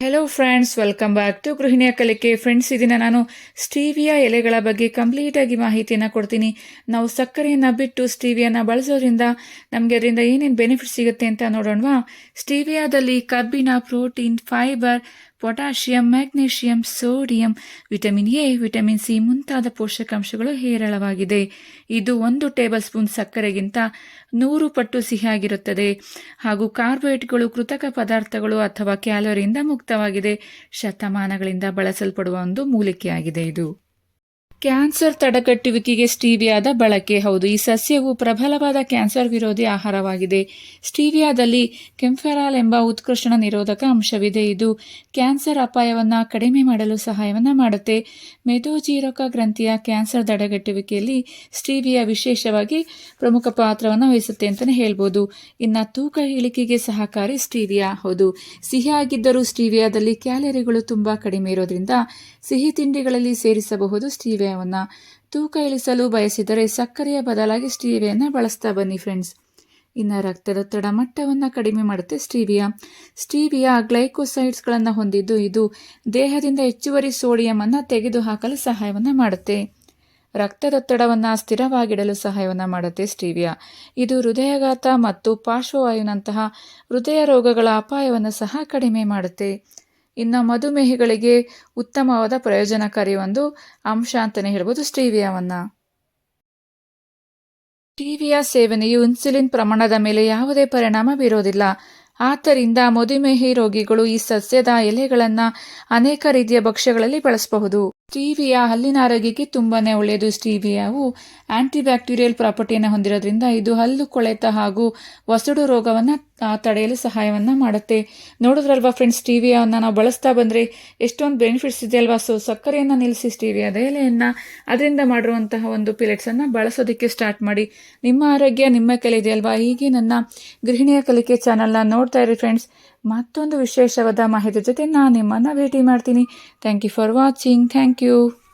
Hello friends welcome back to ಗೃಹಿಣಿಯ ಕಲಿಕೆ friends ಇದನ್ನು ನಾನು ಸ್ಟೀವಿಯಾ ಎಲೆಗಳ ಬಗ್ಗೆ ಕಂಪ್ಲೀಟಾಗಿ ಮಾಹಿತಿಯನ್ನು ಕೊಡ್ತೀನಿ. ನಾವು ಸಕ್ಕರೆಯನ್ನು ಬಿಟ್ಟು ಸ್ಟೀವಿಯಾನ ಬಳಸೋದ್ರಿಂದ ನಮಗೆ ಅದರಿಂದ ಏನೇನು ಬೆನಿಫಿಟ್ ಸಿಗುತ್ತೆ ಅಂತ ನೋಡೋಣವಾ? ಸ್ಟೀವಿಯಾದಲ್ಲಿ ಕಬ್ಬಿನ protein fibre potassium, magnesium, sodium, vitamin A, vitamin C ಮುಂತಾದ ಪೋಷಕಾಂಶಗಳು ಹೇರಳವಾಗಿದೆ. ಇದು ಒಂದು ಟೇಬಲ್ ಸ್ಪೂನ್ ಸಕ್ಕರೆಗಿಂತ ನೂರು ಪಟ್ಟು ಸಿಹಿಯಾಗಿರುತ್ತದೆ. ಹಾಗೂ ಕಾರ್ಬೋಹೈಡ್ರೇಟ್ಗಳು ಕೃತಕ ಪದಾರ್ಥಗಳು ಅಥವಾ ಕ್ಯಾಲೋರಿಯಿಂದ ಮುಕ್ತವಾಗಿದೆ. ಶತಮಾನಗಳಿಂದ ಬಳಸಲ್ಪಡುವ ಒಂದು ಮೂಲಿಕೆಯಾಗಿದೆ ಇದು. ಕ್ಯಾನ್ಸರ್ ತಡೆಗಟ್ಟುವಿಕೆಗೆ ಸ್ಟೀವಿಯಾದ ಬಳಕೆ. ಹೌದು, ಈ ಸಸ್ಯವು ಪ್ರಬಲವಾದ ಕ್ಯಾನ್ಸರ್ ವಿರೋಧಿ ಆಹಾರವಾಗಿದೆ. ಸ್ಟೀವಿಯಾದಲ್ಲಿ ಕೆಂಫೆರಾಲ್ ಎಂಬ ಉತ್ಕರ್ಷಣ ನಿರೋಧಕ ಅಂಶವಿದೆ. ಇದು ಕ್ಯಾನ್ಸರ್ ಅಪಾಯವನ್ನು ಕಡಿಮೆ ಮಾಡಲು ಸಹಾಯವನ್ನು ಮಾಡುತ್ತೆ. ಮೆದೋಜೀರಕ ಗ್ರಂಥಿಯ ಕ್ಯಾನ್ಸರ್ ತಡೆಗಟ್ಟುವಿಕೆಯಲ್ಲಿ ಸ್ಟೀವಿಯಾ ವಿಶೇಷವಾಗಿ ಪ್ರಮುಖ ಪಾತ್ರವನ್ನು ವಹಿಸುತ್ತೆ ಅಂತಲೇ ಹೇಳ್ಬೋದು. ಇನ್ನು ತೂಕ ಇಳಿಕೆಗೆ ಸಹಕಾರಿ ಸ್ಟೀವಿಯಾ. ಹೌದು ಸಿಹಿಯಾಗಿದ್ದರೂ ಸ್ಟೀವಿಯಾದಲ್ಲಿ ಕ್ಯಾಲರಿಗಳು ತುಂಬ ಕಡಿಮೆ ಇರೋದ್ರಿಂದ ಸಿಹಿ ತಿಂಡಿಗಳಲ್ಲಿ ಸೇರಿಸಬಹುದು ಸ್ಟೀವಿಯಾವನ್ನು ತೂಕ ಇಳಿಸಲು ಬಯಸಿದರೆ ಸಕ್ಕರೆಯ ಬದಲಾಗಿ ಸ್ಟೀವಿಯನ್ನು ಬಳಸ್ತಾ ಬನ್ನಿ ಫ್ರೆಂಡ್ಸ್ ಇನ್ನು ರಕ್ತದೊತ್ತಡ ಮಟ್ಟವನ್ನು ಕಡಿಮೆ ಮಾಡುತ್ತೆ ಸ್ಟೀವಿಯಾ. ಸ್ಟೀವಿಯಾ ಗ್ಲೈಕೋಸೈಡ್ಸ್ಗಳನ್ನು ಹೊಂದಿದ್ದು ಇದು ದೇಹದಿಂದ ಹೆಚ್ಚುವರಿ ಸೋಡಿಯಮನ್ನು ತೆಗೆದುಹಾಕಲು ಸಹಾಯವನ್ನು ಮಾಡುತ್ತೆ. ರಕ್ತದೊತ್ತಡವನ್ನು ಸ್ಥಿರವಾಗಿಡಲು ಸಹಾಯವನ್ನು ಮಾಡುತ್ತೆ ಸ್ಟೀವಿಯಾ. ಇದು ಹೃದಯಾಘಾತ ಮತ್ತು ಪಾರ್ಶ್ವವಾಯುವಿನಂತಹ ಹೃದಯ ರೋಗಗಳ ಅಪಾಯವನ್ನು ಸಹ ಕಡಿಮೆ ಮಾಡುತ್ತೆ. ಇನ್ನು ಮಧುಮೇಹಿಗಳಿಗೆ ಉತ್ತಮವಾದ ಪ್ರಯೋಜನಕಾರಿ ಒಂದು ಅಂಶ ಅಂತಲೇ ಹೇಳ್ಬೋದು ಸ್ಟೀವಿಯಾವನ್ನು. ಸ್ಟೀವಿಯಾ ಸೇವನೆಯು ಇನ್ಸುಲಿನ್ ಪ್ರಮಾಣದ ಮೇಲೆ ಯಾವುದೇ ಪರಿಣಾಮ ಬೀರೋದಿಲ್ಲ. ಆದ್ದರಿಂದ ಮಧುಮೇಹಿ ರೋಗಿಗಳು ಈ ಸಸ್ಯದ ಎಲೆಗಳನ್ನು ಅನೇಕ ರೀತಿಯ ಭಕ್ಷ್ಯಗಳಲ್ಲಿ ಬಳಸಬಹುದು. ಸ್ಟೀವಿಯಾ ಹಲ್ಲಿನ ಆರೋಗ್ಯಕ್ಕೆ ತುಂಬಾನೇ ಒಳ್ಳೆಯದು. ಸ್ಟೀವಿಯಾವು ಆಂಟಿಬ್ಯಾಕ್ಟೀರಿಯಲ್ ಪ್ರಾಪರ್ಟಿಯನ್ನು ಹೊಂದಿರೋದ್ರಿಂದ ಇದು ಹಲ್ಲು ಕೊಳೆತ ಹಾಗೂ ವಸಡು ರೋಗವನ್ನು ತಡೆಯಲು ಸಹಾಯವನ್ನು ಮಾಡುತ್ತೆ. ನೋಡಿದ್ರಲ್ವಾ ಫ್ರೆಂಡ್ಸ್ ಸ್ಟೀವಿಯಾವನ್ನು ನಾವು ಬಳಸ್ತಾ ಬಂದರೆ ಎಷ್ಟೊಂದು ಬೆನಿಫಿಟ್ಸ್ ಇದೆ ಅಲ್ವಾ? ಸೊ ಸಕ್ಕರೆಯನ್ನು ನಿಲ್ಲಿಸಿ ಸ್ಟೀವಿಯಾದ ಎಲೆಯನ್ನು ಅದರಿಂದ ಮಾಡಿರುವಂತಹ ಒಂದು ಪಿಲೆಟ್ಸನ್ನು ಬಳಸೋದಕ್ಕೆ ಸ್ಟಾರ್ಟ್ ಮಾಡಿ. ನಿಮ್ಮ ಆರೋಗ್ಯ ನಿಮ್ಮ ಕಲಿದೆ ಅಲ್ವಾ? ಹೀಗೆ ನನ್ನ ಗೃಹಿಣಿಯ ಕಲಿಕೆ ಚಾನಲ್ನ ನೋಡ್ತಾ ಇರಿ ಫ್ರೆಂಡ್ಸ್ ಮತ್ತೊಂದು ವಿಶೇಷವಾದ ಮಾಹಿತಿ ಜೊತೆ ನಾನು ನಿಮ್ಮನ್ನು ಭೇಟಿ ಮಾಡ್ತೀನಿ. Thank you for watching thank you